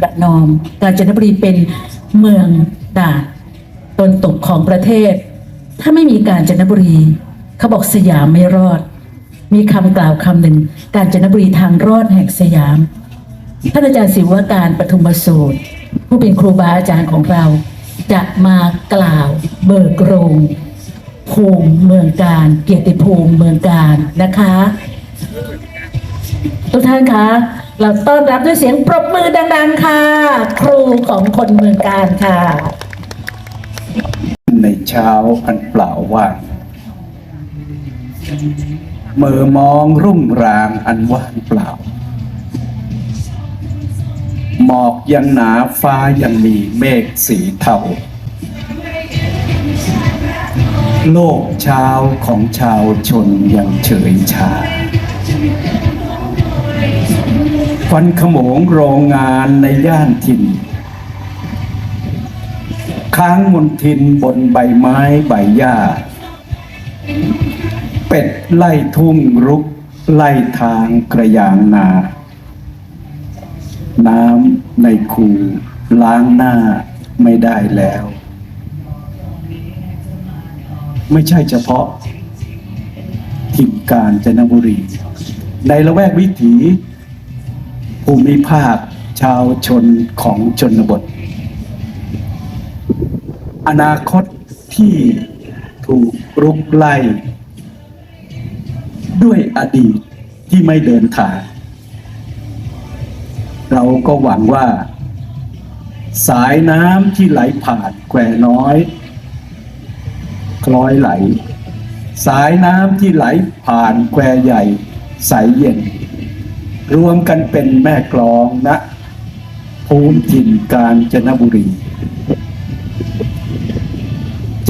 ประนอม กาญจนบุรีเป็นเมืองด่านตนตกของประเทศ ถ้าไม่มีกาญจนบุรี เขาบอกสยามไม่รอด มีคำกล่าวคำหนึ่งกาญจนบุรีทางรอดแห่งสยาม ท่านอาจารย์ศิวการปฐุมสูตร ผู้เป็นครูบาอาจารย์ของเรา จะมากล่าวเบิกโรงภูมิเมืองการ เกียรติภูมิเมืองการนะคะ ทุกท่านคะ เราต้อนรับด้วยเสียงปรบมือดัง ๆ ค่ะ ครูของคนเมืองการค่ะ ในเช้าอันเปล่าว่างเมื่อมองรุ่งรางอันว่างเปล่า หมอกยังหนาฟ้ายังมีเมฆสีเทาโลกเช้าของชาวชนยังเฉยชา วันขโมงโรงงานในย่านถิ่น ค้างมนทินบนใบไม้ใบหญ้า เป็ดไล่ทุ่งรุกไล่ทางกระยางนา น้ำในคูล้างหน้าไม่ได้แล้ว ไม่ใช่เฉพาะถิ่นกาญจนบุรี ในละแวกวิถี ภูมิภาคชาวชนของชนบท อนาคตที่ถูกรุกไล่ ด้วยอดีตที่ไม่เดินทางเราก็หวังว่า สายน้ำที่ไหลผ่านแควน้อย คล้อยไหล สายน้ำที่ไหลผ่านแควใหญ่ใสเย็น รวมกันเป็นแม่กลองณภูมิถิ่นกาญจนบุรี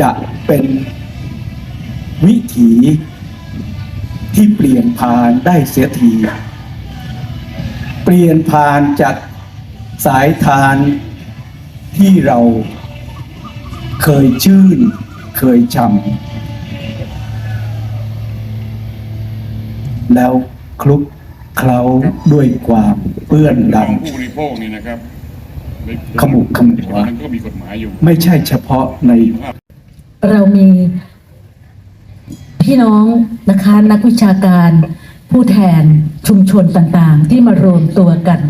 จะเป็นวิถีที่เปลี่ยนผ่านได้เสียที เปลี่ยนผ่านจากสายทานที่เราเคยชื่นเคยชำแล้วคลุก เคล้าด้วยความเปื้อนดของผู้บริโภคนี่นะครับในขมุกขมัวมันก็มีกฎหมายอยู่ำไม่ใช่เฉพาะใน เรามีพี่น้องนะคะนักวิชาการผู้แทนชุมชนต่างๆ ที่มารวมตัวกัน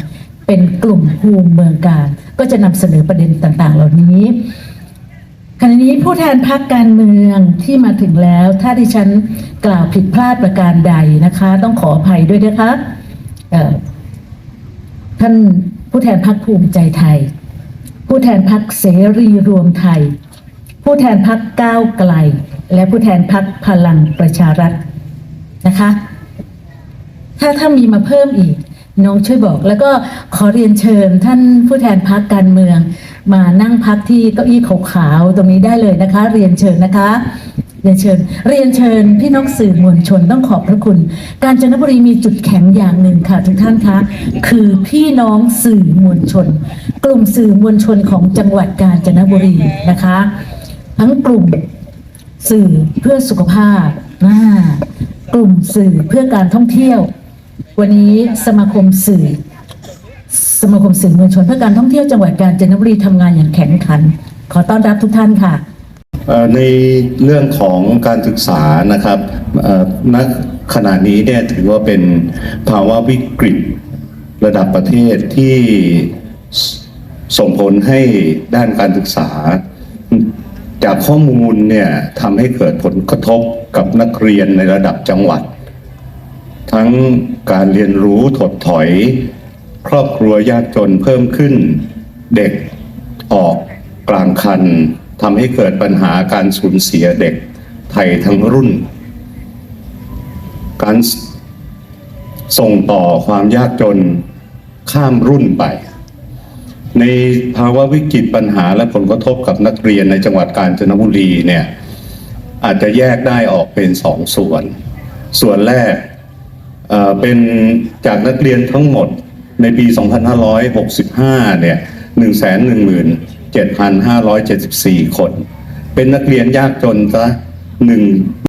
เป็นกลุ่มภูมิเมืองการ ก็จะนำเสนอประเด็นต่างๆ เหล่านี้ ขณะนี้ผู้แทนพรรคการเมืองที่มาถึงแล้ว ถ้าดิฉันกล่าวผิดพลาดประการใดนะคะ ต้องขออภัยด้วยนะคะท่านผู้แทนพรรคภูมิใจไทย ผู้แทนพรรคเสรีรวมไทย ผู้แทนพักก้าวไกล และผู้แทนพักพลังประชารัฐนะคะ ถ้าถ้ามีมาเพิ่มอีก น้องช่วยบอก แล้วก็ขอเรียนเชิญท่านผู้แทนพักการเมือง มานั่งพักที่เก้าอี้ขาวๆตรงนี้ได้เลยนะคะ เรียนเชิญนะคะเรียนเชิญเรียนเชิญพี่น้องสื่อมวลชนต้องขอบพระคุณ การจนบุรีมีจุดแข็งอย่างหนึ่งค่ะทุกท่านคะ คือพี่น้องสื่อมวลชน กลุ่มสื่อมวลชนของจังหวัดกาญจนบุรีนะคะ ทั้งกลุ่มสื่อเพื่อสุขภาพ กลุ่มสื่อเพื่อการท่องเที่ยว วันนี้สมาคมสื่อ สมาคมสื่อมวลชนเพื่อการท่องเที่ยวจังหวัดกาญจนบุรีทำงานอย่างแข็งขัน ขอต้อนรับทุกท่านค่ะในเรื่องของการศึกษานะครับเอ่อณขณะนี้เนี่ยถือว่าเป็นภาวะวิกฤตระดับประเทศที่ส่งผลให้ด้านการศึกษา จากข้อมูลเนี่ยทำให้เกิดผลกระทบกับนักเรียนในระดับจังหวัด ทั้งการเรียนรู้ถดถอย ครอบครัวยากจนเพิ่มขึ้น เด็กออกกลางคันทำให้เกิดปัญหาการสูญเสียเด็กไทยทั้งรุ่น การส่งต่อความยากจนข้ามรุ่นไป ในภาวะวิกฤตปัญหาและผลกระทบกับนักเรียนในจังหวัดกาญจนบุรีเนี่ยอาจจะแยกได้ออกเป็นสองส่วน ส่วนแรก เอ่อเป็นจากนักเรียนทั้งหมดในปี 2565 เนี่ย 117,574 คน เป็นนักเรียนยากจนซะหนึ่ง